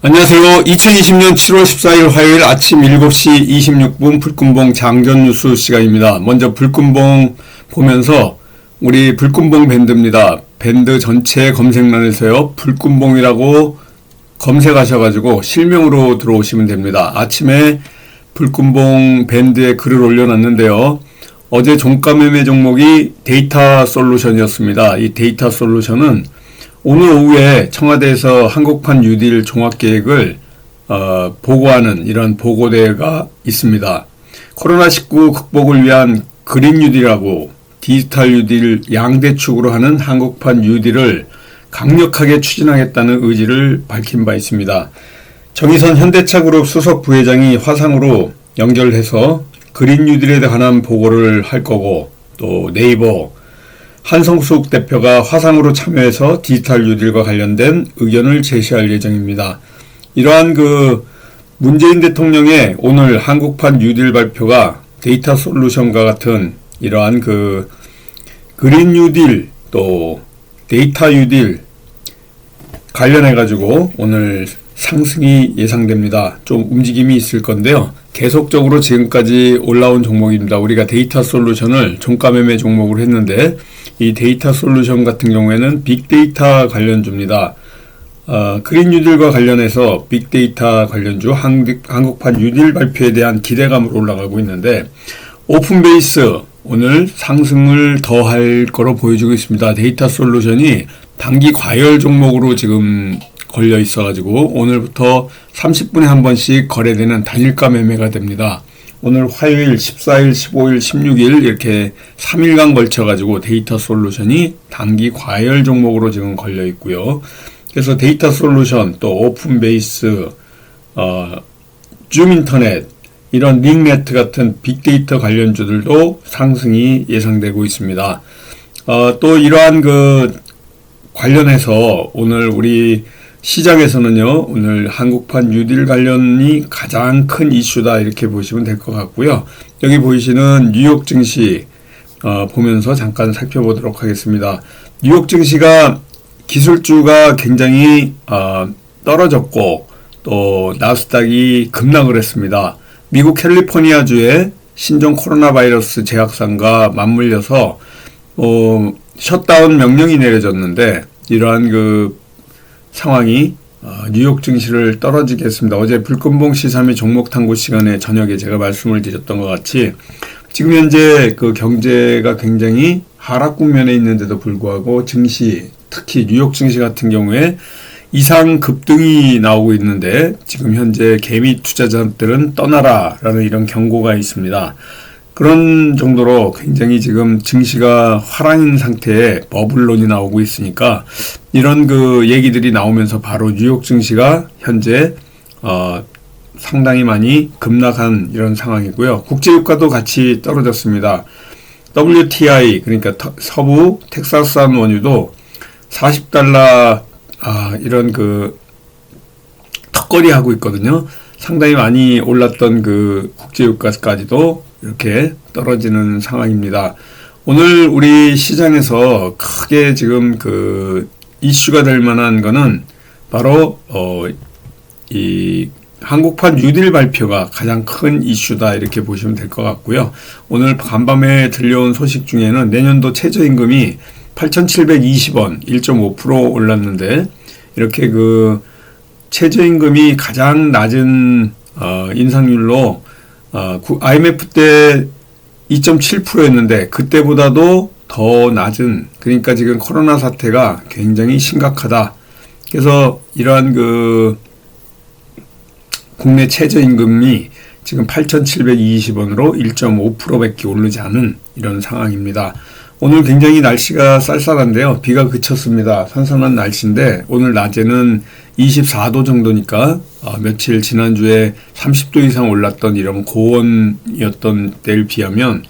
안녕하세요. 2020년 7월 14일 화요일 아침 7시 26분 불금봉 장전 뉴스 시간입니다. 먼저 불금봉 보면서 우리 불금봉 밴드입니다. 밴드 전체 검색란에서요. 불금봉이라고 검색하셔가지고 실명으로 들어오시면 됩니다. 아침에 불금봉 밴드에 글을 올려놨는데요. 어제 종가 매매 종목이 데이터 솔루션이었습니다. 이 데이터 솔루션은 오늘 오후에 청와대에서 한국판 뉴딜 종합계획을 어, 보고하는 이런 보고대회가 있습니다. 코로나19 극복을 위한 그린 뉴딜하고 디지털 뉴딜 양대축으로 하는 한국판 뉴딜을 강력하게 추진하겠다는 의지를 밝힌 바 있습니다. 정의선 현대차 그룹 수석 부회장이 화상으로 연결해서 그린 뉴딜에 관한 보고를 할 거고 또 네이버 한성숙 대표가 화상으로 참여해서 디지털 뉴딜과 관련된 의견을 제시할 예정입니다. 이러한 그 문재인 대통령의 오늘 한국판 뉴딜 발표가 데이터 솔루션과 같은 이러한 그 그린 뉴딜 또 데이터 뉴딜 관련해 가지고 오늘 상승이 예상됩니다. 좀 움직임이 있을 건데요. 계속적으로 지금까지 올라온 종목입니다. 우리가 데이터 솔루션을 종가 매매 종목으로 했는데 이 데이터 솔루션 같은 경우에는 빅데이터 관련주입니다. 어, 그린 뉴딜과 관련해서 빅데이터 관련주 한국, 한국 판 뉴딜 발표에 대한 기대감으로 올라가고 있는데 오픈베이스 오늘 상승을 더 할 거로 보여주고 있습니다. 데이터 솔루션이 단기 과열 종목으로 지금 걸려 있어가지고 오늘부터 30분에 한 번씩 거래되는 단일가 매매가 됩니다. 오늘 화요일 14일, 15일, 16일 이렇게 3일간 걸쳐 가지고 데이터 솔루션이 단기 과열 종목으로 지금 걸려 있고요. 그래서 데이터 솔루션 또 오픈 베이스, 어, 줌 인터넷 이런 링네트 같은 빅데이터 관련주들도 상승이 예상되고 있습니다. 어, 또 이러한 그 관련해서 오늘 우리 시장에서는요, 오늘 한국판 뉴딜 관련이 가장 큰 이슈다 이렇게 보시면 될 것 같고요. 여기 보이시는 뉴욕 증시 어, 보면서 잠깐 살펴보도록 하겠습니다. 뉴욕 증시가 기술주가 굉장히 어, 떨어졌고 또 나스닥이 급락을 했습니다. 미국 캘리포니아주의 신종 코로나 바이러스 재확산과 맞물려서 어, 셧다운 명령이 내려졌는데 이러한 그 상황이 어, 뉴욕 증시를 떨어지게 했습니다. 어제 불금봉 시사의 종목 탐구 시간에 저녁에 제가 말씀을 드렸던 것 같이 지금 현재 그 경제가 굉장히 하락 국면에 있는데도 불구하고 증시 특히 뉴욕 증시 같은 경우에 이상 급등이 나오고 있는데 지금 현재 개미 투자자들은 떠나라라는 이런 경고가 있습니다. 그런 정도로 굉장히 지금 증시가 화랑인 상태에 버블론이 나오고 있으니까 이런 그 얘기들이 나오면서 바로 뉴욕 증시가 현재 어 상당히 많이 급락한 이런 상황이고요. 국제유가도 같이 떨어졌습니다. WTI 그러니까 서부 텍사스산 원유도 40달러 아 이런 그 턱걸이 하고 있거든요. 상당히 많이 올랐던 그 국제유가까지도 이렇게 떨어지는 상황입니다. 오늘 우리 시장에서 크게 지금 그 이슈가 될 만한 거는 바로 어 이 한국판 뉴딜 발표가 가장 큰 이슈다 이렇게 보시면 될 것 같고요. 오늘 간밤에 들려온 소식 중에는 내년도 최저임금이 8,720원 1.5% 올랐는데 이렇게 그 최저임금이 가장 낮은 어 인상률로 어, IMF 때 2.7%였는데 그때보다도 더 낮은 그러니까 지금 코로나 사태가 굉장히 심각하다. 그래서 이러한 그 국내 최저임금이 지금 8,720원으로 1.5%밖에 오르지 않은 이런 상황입니다. 오늘 굉장히 날씨가 쌀쌀한데요. 비가 그쳤습니다. 선선한 날씨인데 오늘 낮에는 24도 정도니까 어, 며칠 지난주에 30도 이상 올랐던 이런 고온이었던 때를 비하면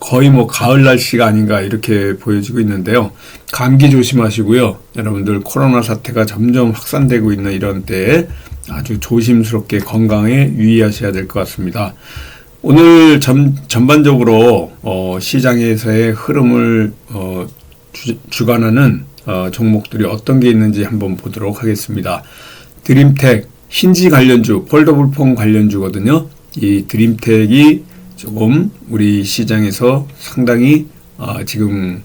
거의 뭐 가을 날씨가 아닌가 이렇게 보여지고 있는데요. 감기 조심하시고요. 여러분들 코로나 사태가 점점 확산되고 있는 이런 때에 아주 조심스럽게 건강에 유의하셔야 될 것 같습니다. 오늘 전, 전반적으로 어, 시장에서의 흐름을 어, 주, 주관하는 어, 종목들이 어떤 게 있는지 한번 보도록 하겠습니다. 드림텍 힌지 관련주, 폴더블 폰 관련주거든요. 이 드림텍이 조금 우리 시장에서 상당히 아, 지금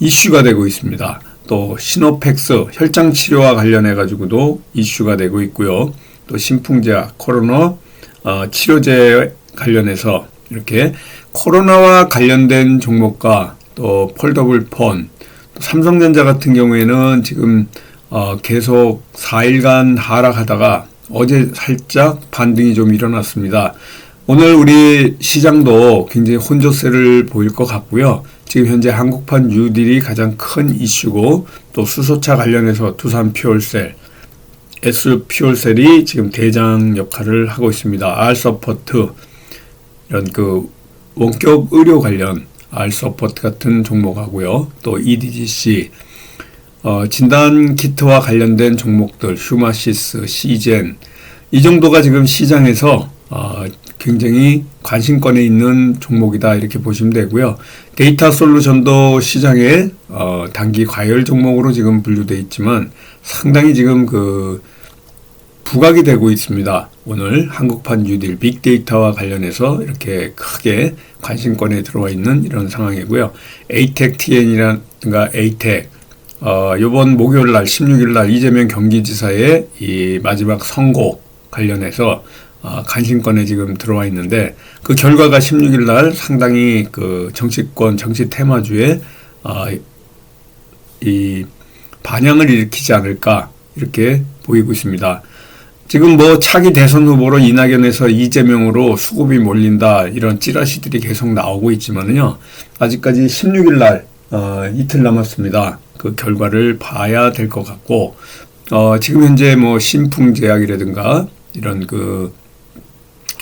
이슈가 되고 있습니다. 또 시노팩스 혈장 치료와 관련해 가지고도 이슈가 되고 있고요. 또 신풍제약 코로나 어, 치료제 관련해서 이렇게 코로나와 관련된 종목과 또 폴더블 폰, 또 삼성전자 같은 경우에는 지금 어, 계속 4일간 하락하다가 어제 살짝 반등이 좀 일어났습니다. 오늘 우리 시장도 굉장히 혼조세를 보일 것 같고요. 지금 현재 한국판 뉴딜이 가장 큰 이슈고 또 수소차 관련해서 두산 퓨얼셀, S 퓨얼셀이 지금 대장 역할을 하고 있습니다. R 서포트 이런 그 원격 의료 관련 R 서포트 같은 종목하고요. 또 EDGC 어, 진단 키트와 관련된 종목들 휴마시스, 시젠 이 정도가 지금 시장에서 어, 굉장히 관심권에 있는 종목이다 이렇게 보시면 되고요. 데이터 솔루션도 시장에 어, 단기 과열 종목으로 지금 분류돼 있지만 상당히 지금 그 부각이 되고 있습니다. 오늘 한국판 뉴딜 빅데이터와 관련해서 이렇게 크게 관심권에 들어와 있는 이런 상황이고요. 에이텍 TN이라든가 에이텍 어, 요번 목요일 날 16일 날 이재명 경기지사의 이 마지막 선고 관련해서 어, 관심권에 지금 들어와 있는데 그 결과가 16일 날 상당히 그 정치권 정치 테마주에 어, 이 반향을 일으키지 않을까 이렇게 보이고 있습니다. 지금 뭐 차기 대선 후보로 이낙연에서 이재명으로 수급이 몰린다 이런 찌라시들이 계속 나오고 있지만은요 아직까지 16일 날 어, 이틀 남았습니다. 그 결과를 봐야 될 것 같고 어, 지금 현재 뭐 신풍 제약이라든가 이런 그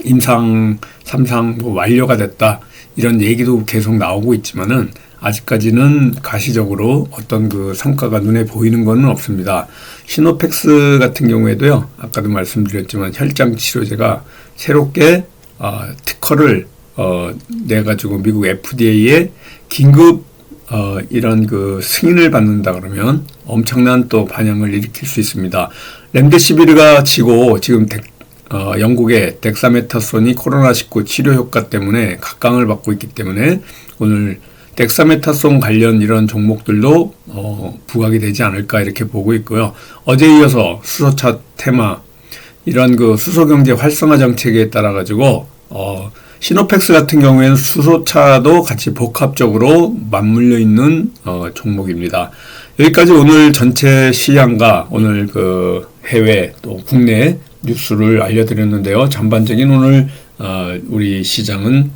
임상 3상 뭐 완료가 됐다 이런 얘기도 계속 나오고 있지만은 아직까지는 가시적으로 어떤 그 성과가 눈에 보이는 것은 없습니다. 시노팩스 같은 경우에도요, 아까도 말씀드렸지만 혈장 치료제가 새롭게 어, 특허를 어, 내 가지고 미국 FDA에 긴급 어, 이런 그 승인을 받는다 그러면 엄청난 또 반향을 일으킬 수 있습니다. 렘데시비르가 지고 지금 덱, 어, 영국의 덱사메타손이 코로나19 치료 효과 때문에 각광을 받고 있기 때문에 오늘 덱사메타손 관련 이런 종목들도 어, 부각이 되지 않을까 이렇게 보고 있고요. 어제 이어서 수소차 테마 이런 그 수소 경제 활성화 정책에 따라 가지고 어, 시노팩스 같은 경우에는 수소차도 같이 복합적으로 맞물려 있는 어, 종목입니다. 여기까지 오늘 전체 시향과 오늘 그 해외 또 국내 뉴스를 알려드렸는데요. 전반적인 오늘 어, 우리 시장은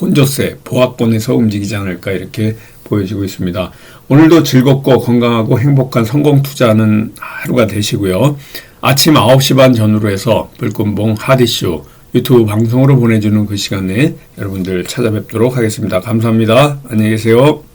혼조세 보합권에서 움직이지 않을까 이렇게 보여지고 있습니다. 오늘도 즐겁고 건강하고 행복한 성공 투자하는 하루가 되시고요. 아침 9시 반 전후로 해서 불금봉 하디쇼 유튜브 방송으로 보내주는 그 시간에 여러분들 찾아뵙도록 하겠습니다. 감사합니다. 안녕히 계세요.